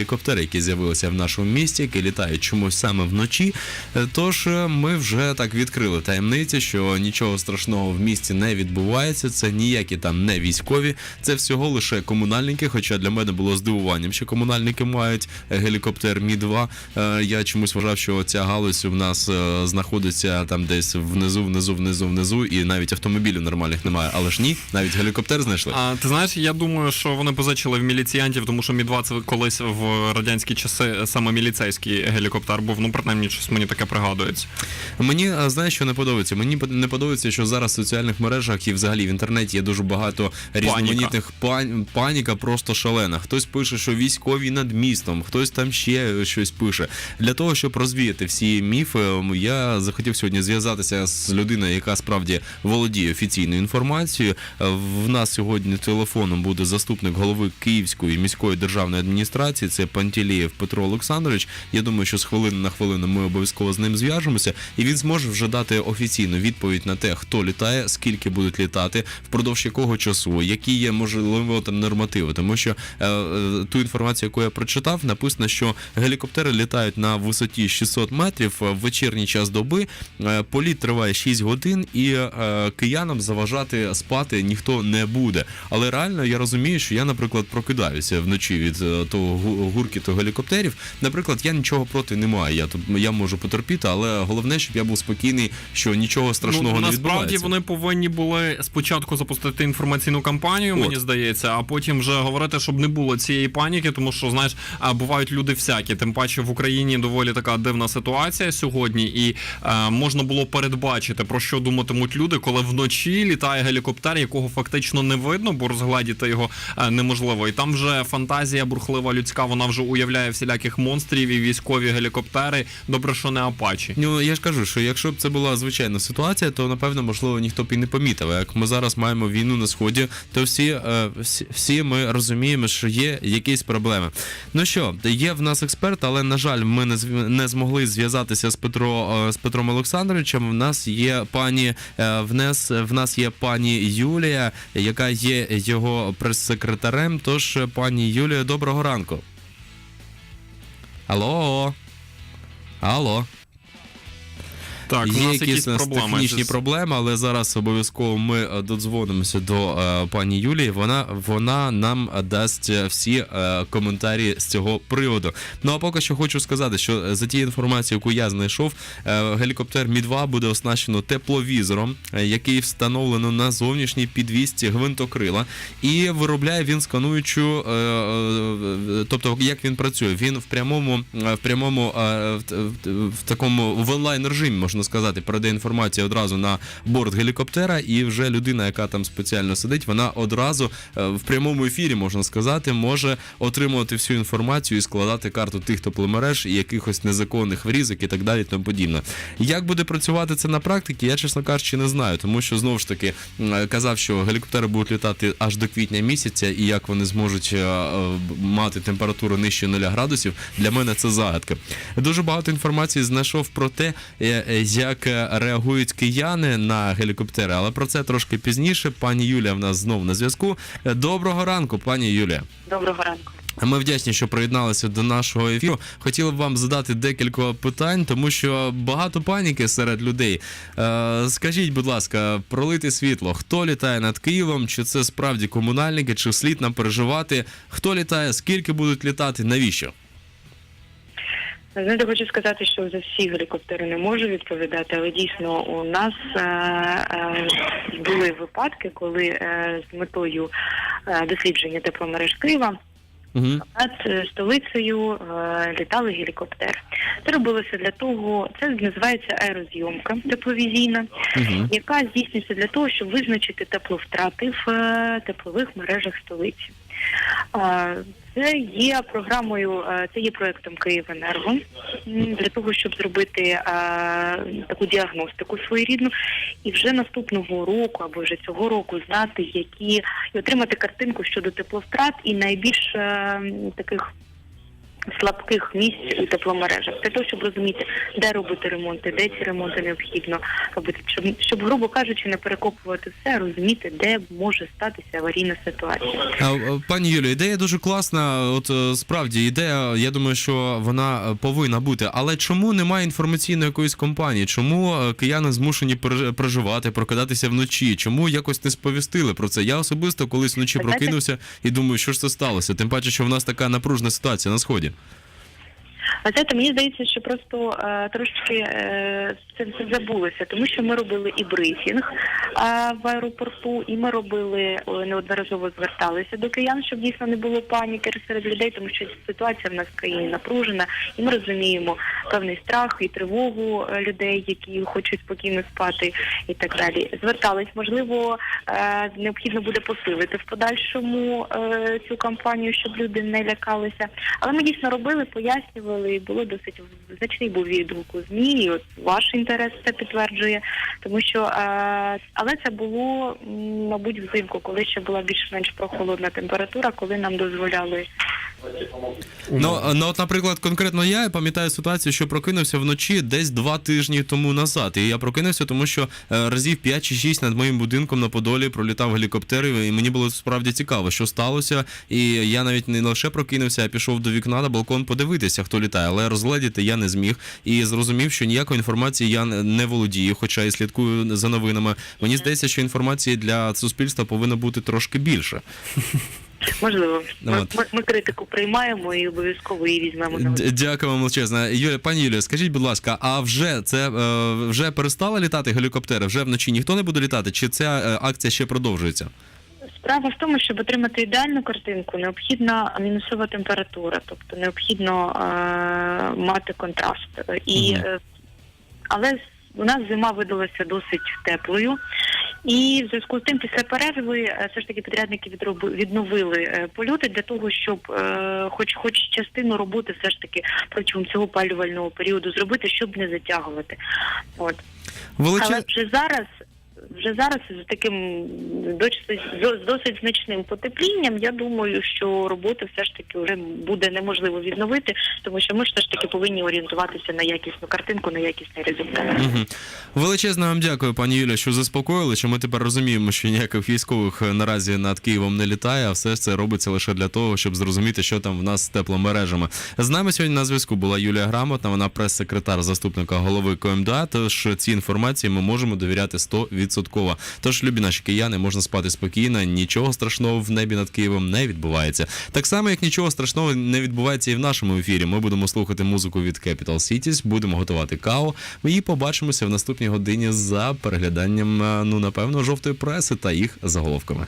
гелікоптери, які з'явилися в нашому місті, які літають чомусь саме вночі. Е, Тож е, ми вже так відкрили таємниці, що нічого страшного в місті не відбувається. Це ніякі там не військові, це всього лише комунальники. Хоча для мене було здивуванням, що комунальники мають гелікоптер Мі 2 Е, Я чомусь вважав, що ця галузь у нас знаходиться там десь внизу, внизу, внизу, внизу, і навіть автомобілів нормальних немає. Але ж ні, навіть гелікоптер знайшли. А ти знаєш, я думаю, що вони позичили в міліціянтів, тому що Мі-2 це колись в радянські часи саме міліцейський гелікоптер був. Ну, принаймні, щось мені таке пригадується. Мені знаєш, що не подобається. Мені не подобається, що зараз в соціальних мережах і взагалі в інтернеті є дуже багато різноманітних пан... паніка просто шалена. Хтось пише, що військові над містом, хтось там ще щось пише. Для того, щоб розвіяти всі міфи, я захотів сьогодні зв'язатися з людиною, яка справді володіє офіційною інформацією. Е, В нас сьогодні телефоном буде заступник голови Київської міської державної адміністрації. Це Пантелєєв Петро Олександрович. Я думаю, що з хвилини на хвилину ми обов'язково з ним зв'яжемося, і він зможе вже дати офіційну відповідь на те, хто літає, скільки будуть літати, впродовж якого часу, які є можливо там нормативи. Тому що е, е, ту інформацію, яку я прочитав, написано, що гелікоптери літають на висоті 600 метрів е, в вечірній час доби. Е, Політ триває 6 годин, і е, киянам заважати спати ніхто не буде. Але реально я розумію, що я, наприклад, прокидаюся вночі від е, того гуркіту гелікоптерів. Наприклад, я нічого проти не маю. Я тут я можу потерпіти, але головне, щоб я був спокійний, що нічого страшного ну, не насправді вони повинні були спочатку запустити інформаційну кампанію, От. мені здається, а потім вже говорити, щоб не було цієї паніки, тому що знаєш, а бувають люди всякі. Тим паче в Україні доволі така дивна ситуація сьогодні, і е, можна було передбачити про що думатимуть люди, коли вночі літає гелікоптер, якого фактично не видно, бо розгледіти його е, неможливо. І там вже фантазія бурхлива людська, вона вже уявляє всіляких монстрів і військові гелікоптери. Добре, що не апачі. Ну я ж кажу, що якщо б це була звичайна ситуація, то напевно можливо ніхто б і не помітив. Як ми зараз маємо війну на сході, то всі, е, всі, всі ми розуміємо, що є якісь проблеми. Ну що, є в нас експерт, але на жаль, ми не не змогли зв'язатися з Петро е, з Петром Олександровичем. В нас є пані е, в нас, в нас є пані Юлія, яка є його прес-секретарем. Тож, пані Юлія, доброго ранку. Алло. Алло. Так, у Є нас якісь у нас проблеми. технічні проблеми, але зараз обов'язково ми е, додзвонимося до е, пані Юлії. Вона вона нам дасть е, всі е, коментарі з цього приводу. Ну а поки що хочу сказати, що е, за тією інформацією, яку я знайшов, е, гелікоптер Мі 2 буде оснащено тепловізором, е, який встановлено на зовнішній підвісці гвинтокрила, і виробляє він скануючу, е, е, тобто як він працює, він в прямому в прямому е, в, в, в такому в онлайн режимі можна сказати, передає інформацію одразу на борт гелікоптера, і вже людина, яка там спеціально сидить, вона одразу е, в прямому ефірі можна сказати, може отримувати всю інформацію і складати карту тих тепломереж і якихось незаконних врізок і так далі. Тому подібне. Як буде працювати це на практиці, я чесно кажучи, не знаю, тому що знову ж таки казав, що гелікоптери будуть літати аж до квітня місяця, і як вони зможуть е, е, мати температуру нижче 0 градусів, для мене це загадка. Дуже багато інформації знайшов про те, як реагують кияни на гелікоптери, але про це трошки пізніше. Пані Юлія в нас знову на зв'язку. Доброго ранку, пані Юлія. Доброго ранку. Ми вдячні, що приєдналися до нашого ефіру. Хотіли б вам задати декілька питань, тому що багато паніки серед людей. Е, скажіть, будь ласка, пролити світло, хто літає над Києвом? Чи це справді комунальники, чи слід нам переживати? Хто літає, скільки будуть літати, навіщо? Знаєте, хочу сказати, що за всі гелікоптери не можу відповідати, але дійсно у нас е, е, були випадки, коли е, з метою е, дослідження тепломереж Києва Угу. над е, столицею е, літали гелікоптери. Це робилося для того, це називається аерозйомка тепловізійна, Угу. яка здійснюється для того, щоб визначити тепловтрати в е, теплових мережах столиці. А, Це є програмою, е, це є проектом Київенерго для того, щоб зробити е, таку діагностику своєрідну, і вже наступного року або вже цього року знати, які і отримати картинку щодо тепловтрат і найбільш е, таких слабких місць у тепломережах, для того, щоб розуміти, де робити ремонти, де ці ремонти необхідно робити, щоб, щоб грубо кажучи, не перекопувати все, розуміти, де може статися аварійна ситуація. Пані Юлію, ідея дуже класна. От е, справді ідея, я думаю, що вона е, повинна бути. Але чому немає інформаційної якоїсь компанії? Чому е, кияни змушені проживати, прокидатися вночі? Чому якось не сповістили про це? Я особисто колись вночі прокинувся і думаю, що ж це сталося. Тим паче, що в нас така напружена ситуація на сході. А знаєте, мені здається, що просто е, трошки е, це все забулося, тому що ми робили і брифінг е, в аеропорту, і ми робили неодноразово зверталися до киян, щоб дійсно не було паніки серед людей, тому що ситуація в нас в країні напружена, і ми розуміємо певний страх і тривогу е, людей, які хочуть спокійно спати, і так далі. Звертались, можливо, е, необхідно буде посилити в подальшому е, цю кампанію, щоб люди не лякалися. Але ми дійсно робили, пояснювали, і було досить значний був відгук у змі. І от ваш інтерес це підтверджує, тому що але це було мабуть взимку, коли ще була більш-менш прохолодна температура, коли нам дозволяли Ну, ну от, наприклад, конкретно я пам'ятаю ситуацію, що прокинувся вночі десь два тижні тому назад. І я прокинувся, тому що е, разів 5 чи 6 над моїм будинком на Подолі пролітав гелікоптер, і мені було справді цікаво, що сталося. І я навіть не лише прокинувся, а пішов до вікна на балкон подивитися, хто літає. Але розгледіти я не зміг і зрозумів, що ніякої інформації я не не володію, хоча і слідкую за новинами. Мені здається, що інформації для суспільства повинно бути трошки більше. можливо. Ми, От. ми, ми критику приймаємо і обов'язково її візьмемо на Д- Дякую вам величезно. Юля, пані Юлія, скажіть, будь ласка, а вже це е, вже перестали літати гелікоптери? Вже вночі ніхто не буде літати? Чи ця е, акція ще продовжується? Справа в тому, щоб отримати ідеальну картинку, необхідна мінусова температура, тобто необхідно е, мати контраст. І, Мгм. е, але у нас зима видалася досить теплою. І в зв'язку з тим, після перерви е, все ж таки підрядники відновили е, польоти для того, щоб е, хоч хоч частину роботи все ж таки протягом цього палювального періоду зробити, щоб не затягувати. От. Величез... Але вже зараз, вже зараз з таким з досить значним потеплінням, я думаю, що роботи все ж таки вже буде неможливо відновити, тому що ми все ж таки повинні орієнтуватися на якісну картинку, на якісний результат. Мгм. Величезно вам дякую, пані Юля, що заспокоїли, що ми тепер розуміємо, що ніяких військових е, наразі над Києвом не літає, а все це робиться лише для того, щоб зрозуміти, що там в нас з тепломережами. З нами сьогодні на зв'язку була Юлія Грамотна, вона прес-секретар заступника голови КМДА. Тож ці інформації ми можемо довіряти 100%. Тож, любі наші кияни, можна спати спокійно, нічого страшного в небі над Києвом не відбувається. Так само, як нічого страшного не відбувається і в нашому ефірі. Ми будемо слухати музику від Capital Cities, будемо готувати каву. І побачимося в наступній годині за перегляданням, е, ну напевно, жовтої преси та їх заголовками.